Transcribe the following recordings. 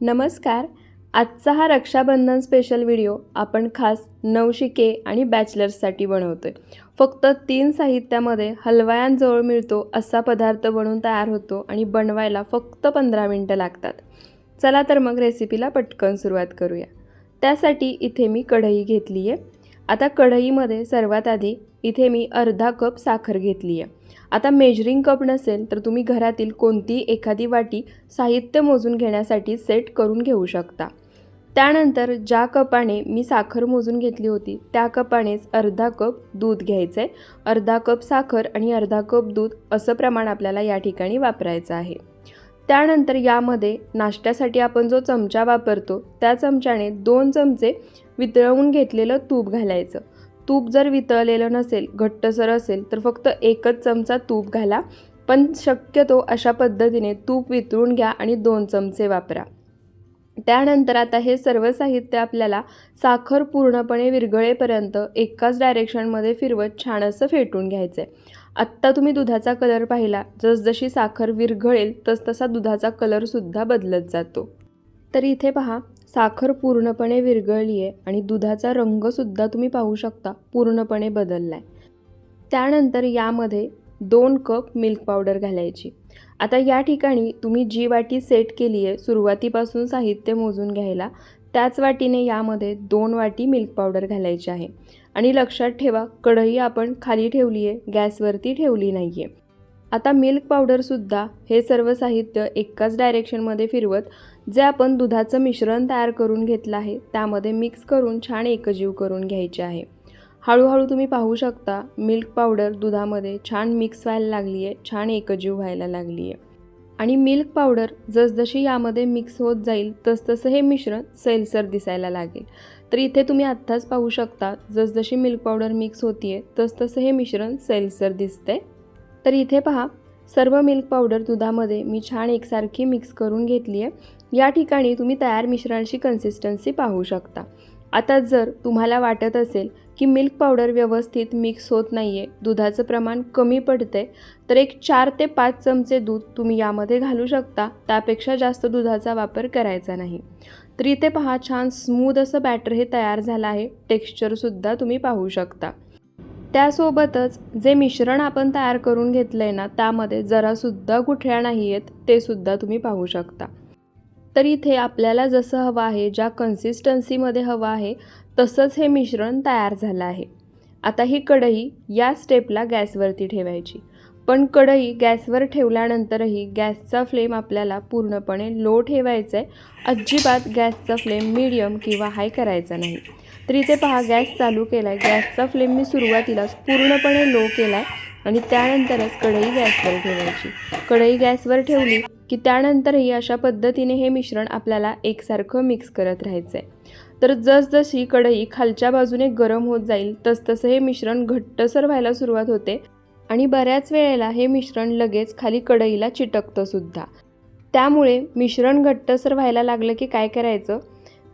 नमस्कार. आजचा हा रक्षाबंधन स्पेशल व्हिडिओ आपण खास नवशिके आणि बॅचलर्ससाठी बनवतो आहे फक्त तीन साहित्यामध्ये हलवायांजवळ मिळतो असा पदार्थ बनवून तयार होतो आणि बनवायला फक्त पंधरा मिनटं लागतात. चला तर मग रेसिपीला पटकन सुरुवात करूया. त्यासाठी इथे मी कढई घेतली आहे आता कढईमध्ये सर्वात आधी इथे मी अर्धा कप साखर घेतली आहे. आता मेजरिंग कप नसेल तर तुम्ही घरातील कोणतीही एखादी वाटी साहित्य मोजून घेण्यासाठी सेट करून घेऊ शकता. त्यानंतर ज्या कपाने मी साखर मोजून घेतली होती त्या कपानेच अर्धा कप दूध घ्यायचं आहे अर्धा कप साखर आणि अर्धा कप दूध असं प्रमाण आपल्याला या ठिकाणी वापरायचं आहे. त्यानंतर यामध्ये नाश्त्यासाठी आपण जो चमचा वापरतो त्या चमच्याने दोन चमचे वितळवून घेतलेलं तूप घालायचं. तूप जर वितळलेलं नसेल घट्टसर असेल तर फक्त एकच चमचा तूप घाला. पण शक्यतो अशा पद्धतीने तूप वितळून घ्या आणि दोन चमचे वापरा. त्यानंतर आता हे सर्व साहित्य आपल्याला साखर पूर्णपणे विरघळेपर्यंत एकाच डायरेक्शनमध्ये फिरवत छान असं फेटून घ्यायचं आहे आत्ता तुम्ही दुधाचा कलर पाहिला. जसजशी साखर विरघळेल तसतसा दुधाचा कलरसुद्धा बदलत जातो. तर इथे पहा साखर पूर्णपणे विरघळली आहे आणि दुधाचा रंगसुद्धा तुम्ही पाहू शकता पूर्णपणे बदलला आहे त्यानंतर यामध्ये दोन कप मिल्क पावडर घालायची. आता या ठिकाणी तुम्ही जी वाटी सेट केली आहे सुरुवातीपासून साहित्य मोजून घ्यायला त्याच वाटीने यामध्ये दोन वाटी मिल्क पावडर घालायची आहे. आणि लक्षात ठेवा कढई आपण खाली ठेवली आहे गॅसवरती ठेवली नाही आहे आता मिल्क पावडरसुद्धा हे सर्व साहित्य एकाच डायरेक्शनमध्ये फिरवत जे आपण दुधाचं मिश्रण तयार करून घेतलं आहे त्यामध्ये मिक्स करून छान एकजीव करून घ्यायचे आहे. हळूहळू तुम्ही पाहू शकता मिल्क पावडर दुधामध्ये छान मिक्स व्हायला लागली आहे छान एकजीव व्हायला लागली आहे. आणि मिल्क पावडर जसजशी यामध्ये मिक्स होत जाईल तसतसं हे मिश्रण सैलसर दिसायला लागेल. तर इथे तुम्ही आत्ताच पाहू शकता जसजशी मिल्क पावडर मिक्स होती आहे तसतसं हे मिश्रण सैलसर दिसते तर इथे पहा सर्व मिल्क पावडर दुधामध्ये मी छान एकसारखी मिक्स करून घेतली आहे. या ठिकाणी तुम्ही तयार मिश्रणाची कन्सिस्टन्सी पाहू शकता. आता जर तुम्हाला वाटत असेल की मिल्क पावडर व्यवस्थित मिक्स होत नाही आहे दुधाचं प्रमाण कमी पडते तर एक चार ते पाच चमचे दूध तुम्ही यामध्ये घालू शकता. त्यापेक्षा जास्त दुधाचा वापर करायचा नाही. तर इथे पहा छान स्मूद असं बॅटर हे तयार झालं आहे. टेक्स्चरसुद्धा तुम्ही पाहू शकता. त्यासोबतच जे मिश्रण आपण तयार करून घेतलं आहे ना त्यामध्ये जरासुद्धा गुठळ्या नाही आहेत ते सुद्धा तुम्ही पाहू शकता. तर इथे आपल्याला जसं हवं आहे ज्या कन्सिस्टन्सीमध्ये हवं आहे तसंच हे मिश्रण तयार झालं आहे. आता ही कढई या स्टेपला गॅसवरती ठेवायची. पण कढई गॅसवर ठेवल्यानंतरही गॅसचा फ्लेम आपल्याला पूर्णपणे लो ठेवायचा आहे अजिबात गॅसचा फ्लेम मीडियम किंवा हाय करायचा नाही. तर इथे पहा गॅस चालू केला आहे गॅसचा फ्लेम मी सुरुवातीलाच पूर्णपणे लो केला आहे आणि त्यानंतरच कढई गॅसवर ठेवायची. कढई गॅसवर ठेवली की त्यानंतरही अशा पद्धतीने हे मिश्रण आपल्याला एकसारखं मिक्स करत राहायचं आहे तर जसजशी कढई खालच्या बाजूने गरम होत जाईल तसतसं हे मिश्रण घट्टसर व्हायला सुरुवात होते आणि बऱ्याच वेळेला हे मिश्रण लगेच खाली कढईला चिटकतं सुद्धा. त्यामुळे मिश्रण घट्टसर व्हायला लागलं की काय करायचं?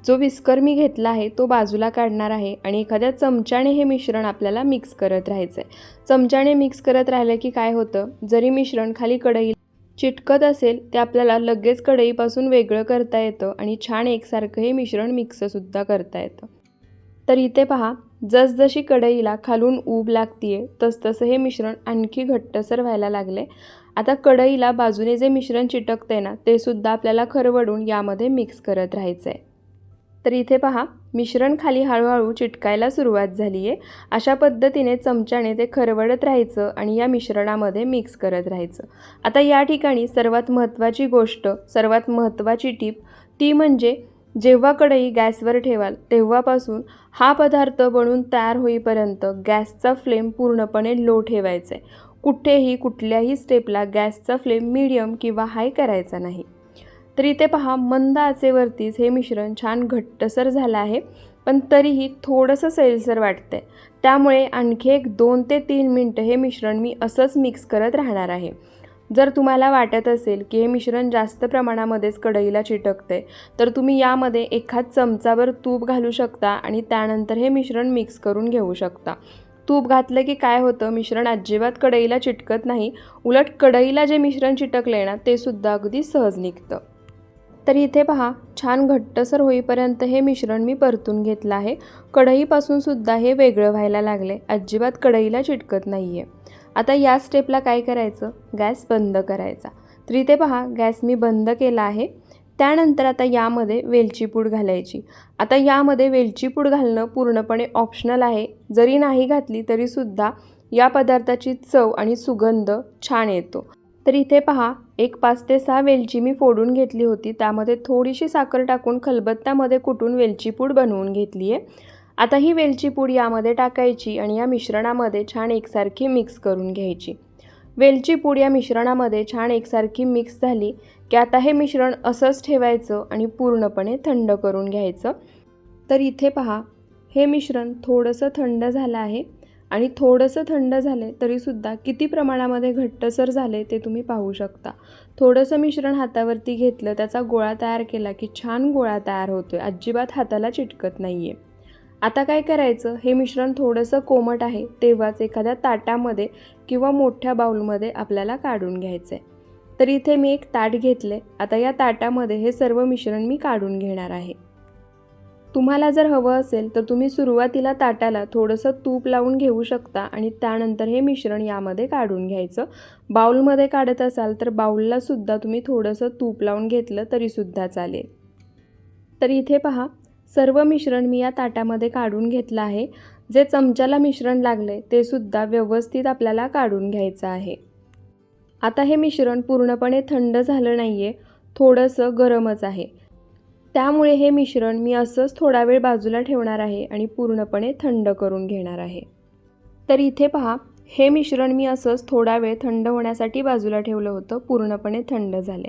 जो विस्कर मी घेतला आहे तो बाजूला काढणार आहे आणि एखाद्या चमच्याने हे मिश्रण आपल्याला मिक्स करत राहायचं आहे चमच्याने मिक्स करत राहिलं की काय होतं? जरी मिश्रण खाली कढई चिटकत असेल ते आपल्याला लगेच कढईपासून वेगळं करता येतं आणि छान एकसारखं हे मिश्रण मिक्ससुद्धा करता येतं. तर इथे पहा जसजशी कढईला खालून ऊब लागतीये तसतसं हे मिश्रण आणखी घट्टसर व्हायला लागले. आता कढईला बाजूने जे मिश्रण चिटकते ना ते सुद्धा आपल्याला खरवडून यामध्ये मिक्स करत राहायचं आहे तर इथे पहा मिश्रण खाली हळूहळू चिटकायला सुरुवात झाली आहे अशा पद्धतीने चमच्याने ते खरवडत राहायचं आणि या मिश्रणामध्ये मिक्स करत राहायचं. आता या ठिकाणी सर्वात महत्त्वाची गोष्ट सर्वात महत्त्वाची टीप ती म्हणजे जेव्हा कढई गॅसवर ठेवाल तेव्हापासून हा पदार्थ बनून तयार होईपर्यंत गॅसचा फ्लेम पूर्णपणे लो ठेवायचा आहे कुठेही कुठल्याही स्टेपला गॅसचा फ्लेम मीडियम किंवा हाय करायचा नाही. तर इथे पहा मंद आचेवरतीच हे मिश्रण छान घट्टसर झालं आहे पण तरीही थोडंसं सैलसर वाटतंय. त्यामुळे आणखी एक दोन ते तीन मिनटं हे मिश्रण मी असंच मिक्स करत राहणार आहे. जर तुम्हाला वाटत असेल की हे मिश्रण जास्त प्रमाणामध्येच कढईला चिटकते तर तुम्ही यामध्ये एखाद चमचाभर तूप घालू शकता आणि त्यानंतर हे मिश्रण मिक्स करून घेऊ शकता. तूप घातलं की काय होतं मिश्रण अजिबात कढईला चिटकत नाही उलट कढईला जे मिश्रण चिटकलं आहे ना ते सुद्धा अगदी सहज निघतं. तर इथे पहा छान घट्टसर होईपर्यंत हे मिश्रण मी परतून घेतलं आहे. कढईपासून सुद्धा हे वेगळं व्हायला लागले. अजिबात कढईला चिटकत नाही आहे आता या स्टेपला काय करायचं? गॅस बंद करायचा. तर इथे पहा गॅस मी बंद केला आहे. त्यानंतर आता यामध्ये वेलची पूड घालायची. आता यामध्ये वेलची पूड घालणं पूर्णपणे ऑप्शनल आहे. जरी नाही घातली तरीसुद्धा या पदार्थाची चव आणि सुगंध छान येतो. तर इथे पहा एक पाच ते सहा वेलची मी फोडून घेतली होती. त्यामध्ये थोडीशी साखर टाकून खलबत्त्यामध्ये कुटून वेलची पूड बनवून घेतली आहे. आता ही वेलची पूड यामध्ये टाकायची आणि या मिश्रणामध्ये छान एकसारखी मिक्स करून घ्यायची. वेलची पूड या मिश्रणामध्ये छान एकसारखी मिक्स झाली की आता हे मिश्रण असंच ठेवायचं आणि पूर्णपणे थंड करून घ्यायचं. तर इथे पहा हे मिश्रण थोडंसं थंड झालं आहे. आणि थोडंसं थंड झाले तरीसुद्धा किती प्रमाणामध्ये घट्टसर झाले ते तुम्ही पाहू शकता. थोडंसं मिश्रण हातावरती घेतलं त्याचा गोळा तयार केला की छान गोळा तयार होतो आहे अजिबात हाताला चिटकत नाही आहे आता काय करायचं? हे मिश्रण थोडंसं कोमट आहे तेव्हाच एखाद्या ताटामध्ये किंवा मोठ्या बाऊलमध्ये आपल्याला काढून घ्यायचं आहे तर इथे मी एक ताट घेतले आता या ताटामध्ये हे सर्व मिश्रण मी काढून घेणार आहे. तुम्हाला जर हवं असेल तर तुम्ही सुरुवातीला ताटाला थोडंसं तूप लावून घेऊ शकता आणि त्यानंतर हे मिश्रण यामध्ये काढून घ्यायचं. बाऊलमध्ये काढत असाल तर बाऊललासुद्धा तुम्ही थोडंसं तूप लावून घेतलं तरीसुद्धा चालेल. तर इथे पहा सर्व मिश्रण मी या ताटामध्ये काढून घेतलं आहे. जे चमच्याला मिश्रण लागले ते सुद्धा व्यवस्थित आपल्याला काढून घ्यायचं आहे. आता हे मिश्रण पूर्णपणे थंड झालं नाही आहे थोडंसं गरमच आहे. त्यामुळे हे मिश्रण मी असंच थोडा वेळ बाजूला ठेवणार आहे आणि पूर्णपणे थंड करून घेणार आहे. तर इथे पहा हे मिश्रण मी असंच थोडा वेळ थंड होण्यासाठी बाजूला ठेवलं होतं पूर्णपणे थंड झाले.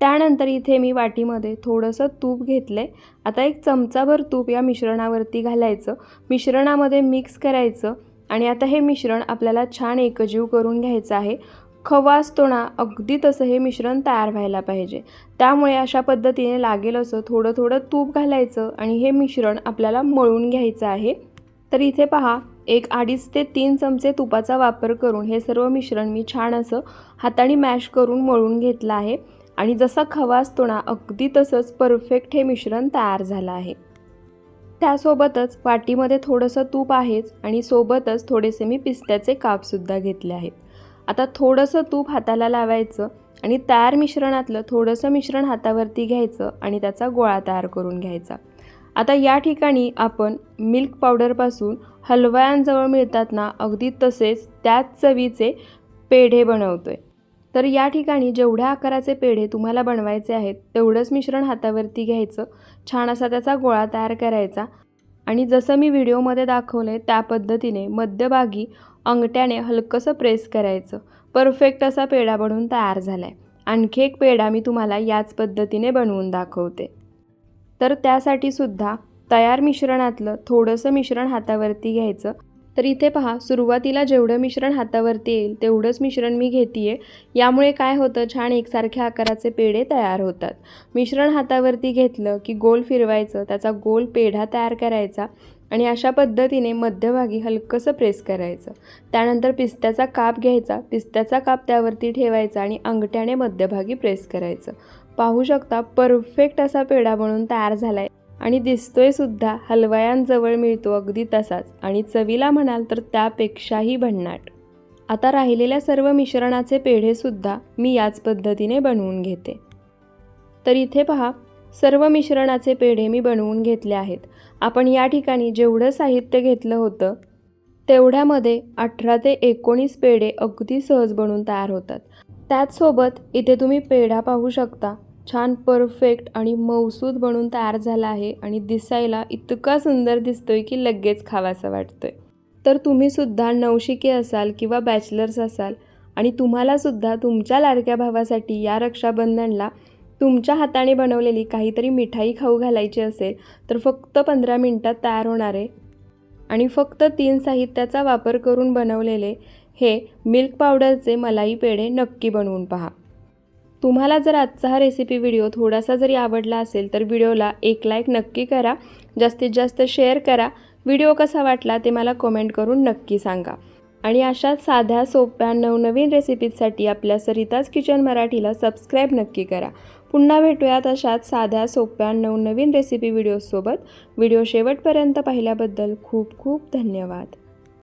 त्यानंतर इथे मी वाटीमध्ये थोडंसं तूप घेतलं. आहे आता एक चमचाभर तूप या मिश्रणावरती घालायचं. मिश्रणामध्ये मिक्स करायचं आणि आता हे मिश्रण आपल्याला छान एकजीव करून घ्यायचं आहे. खवा असतो ना अगदी तसं हे मिश्रण तयार व्हायला पाहिजे. त्यामुळे अशा पद्धतीने लागेल असं थोडं थोडं तूप घालायचं आणि हे मिश्रण आपल्याला मळून घ्यायचं आहे. तर इथे पहा एक अडीच ते तीन चमचे तुपाचा वापर करून हे सर्व मिश्रण मी छान असं हाताने मॅश करून मळून घेतलं आहे. आणि जसा खवा असतो ना अगदी तसंच परफेक्ट हे मिश्रण तयार झालं आहे. त्यासोबतच वाटीमध्ये थोडंसं तूप आहेच आणि सोबतच थोडेसे मी पिस्त्याचे कापसुद्धा घेतले आहेत. आता थोडंसं तूप हाताला लावायचं आणि तयार मिश्रणातलं थोडंसं मिश्रण हातावरती घ्यायचं आणि त्याचा गोळा तयार करून घ्यायचा. आता या ठिकाणी आपण मिल्क पावडरपासून हलवयांजवळ मिळतात ना अगदी तसेच त्याच चवीचे पेढे बनवतो आहे तर या ठिकाणी जेवढ्या आकाराचे पेढे तुम्हाला बनवायचे आहेत तेवढंच मिश्रण हातावरती घ्यायचं छान असा त्याचा गोळा तयार करायचा आणि जसं मी व्हिडिओमध्ये दाखवलं आहे त्या पद्धतीने मध्यभागी अंगठ्याने हलकंसं प्रेस करायचं. परफेक्ट असा पेढा बनवून तयार झाला आहे आणखी एक पेढा मी तुम्हाला याच पद्धतीने बनवून दाखवते. तर त्यासाठी सुद्धा तयार मिश्रणातलं थोडंसं मिश्रण हातावरती घ्यायचं. तर इथे पहा सुरुवातीला जेवढं मिश्रण हातावरती येईल तेवढंच मिश्रण मी घेते आहे यामुळे काय होतं छान एकसारख्या आकाराचे पेढे तयार होतात. मिश्रण हातावरती घेतलं की गोल फिरवायचं त्याचा गोल पेढा तयार करायचा आणि अशा पद्धतीने मध्यभागी हलकंसं प्रेस करायचं. त्यानंतर पिस्त्याचा काप घ्यायचा पिस्त्याचा काप त्यावरती ठेवायचा आणि अंगठ्याने मध्यभागी प्रेस करायचं. पाहू शकता परफेक्ट असा पेढा बनून तयार झाला आहे आणि दिसतोय सुद्धा हलवायांजवळ मिळतो अगदी तसाच. आणि चवीला म्हणाल तर त्यापेक्षाही भन्नाट. आता राहिलेल्या सर्व मिश्रणाचे पेढेसुद्धा मी याच पद्धतीने बनवून घेते. तर इथे पहा सर्व मिश्रणाचे पेढे मी बनवून घेतले आहेत. आपण या ठिकाणी जेवढं साहित्य घेतलं होतं तेवढ्यामध्ये अठरा ते एकोणीस पेढे अगदी सहज बनवून तयार होतात. त्याचसोबत इथे तुम्ही पेढा पाहू शकता. छान परफेक्ट आणि मौसूद बनून तयार झाला आहे आणि दिसायला इतका सुंदर दिसतोय की लगेच खावासा वाटतोय. तर तुम्हीसुद्धा नवशिके असाल किंवा बॅचलर्स असाल आणि तुम्हालासुद्धा तुमच्या लाडक्या भावासाठी या रक्षाबंधनला तुमच्या हाताने बनवलेली काहीतरी मिठाई खाऊ घालायची असेल तर फक्त पंधरा मिनटात तयार होणार आहे. आणि फक्त तीन साहित्याचा वापर करून बनवलेले हे मिल्क पावडरचे मलाई पेढे नक्की बनवून पहा. तुम्हाला जर आजचा हा रेसिपी व्हिडिओ थोडासा जरी आवडला असेल तर व्हिडिओला एक लाईक नक्की करा. जास्तीत जास्त शेअर करा. व्हिडिओ कसा वाटला ते मला कमेंट करून नक्की सांगा. आणि अशा साध्या सोप्या नवनवीन रेसिपीजसाठी आपल्या सरिताज किचन मराठीला सबस्क्राईब नक्की करा. पुन्हा भेटूयात अशाच साध्या सोप्या नवनवीन रेसिपी व्हिडिओसोबत व्हिडिओ शेवटपर्यंत पाहिल्याबद्दल खूप खूप धन्यवाद.